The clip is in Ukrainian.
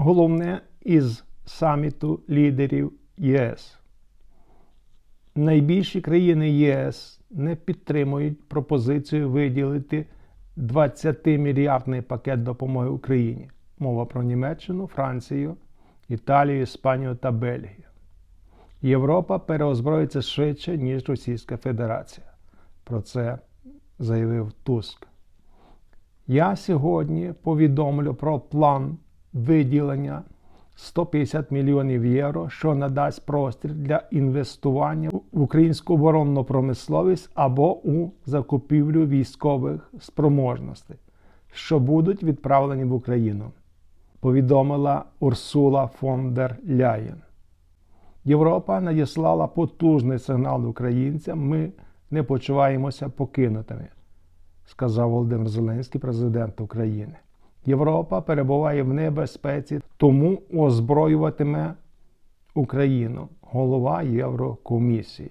Головне із саміту лідерів ЄС. Найбільші країни ЄС не підтримують пропозицію виділити 20-мільярдний пакет допомоги Україні. Мова про Німеччину, Францію, Італію, Іспанію та Бельгію. Європа переозброїться швидше, ніж Російська Федерація. Про це заявив Туск. Я сьогодні повідомлю про план виділення 150 мільйонів євро, що надасть простір для інвестування в українську оборонну промисловість або у закупівлю військових спроможностей, що будуть відправлені в Україну, повідомила Урсула фон дер Ляєн. Європа надіслала потужний сигнал українцям. Ми не почуваємося покинутими, сказав Володимир Зеленський, президент України. Європа перебуває в небезпеці, тому озброюватиме Україну, голова Єврокомісії.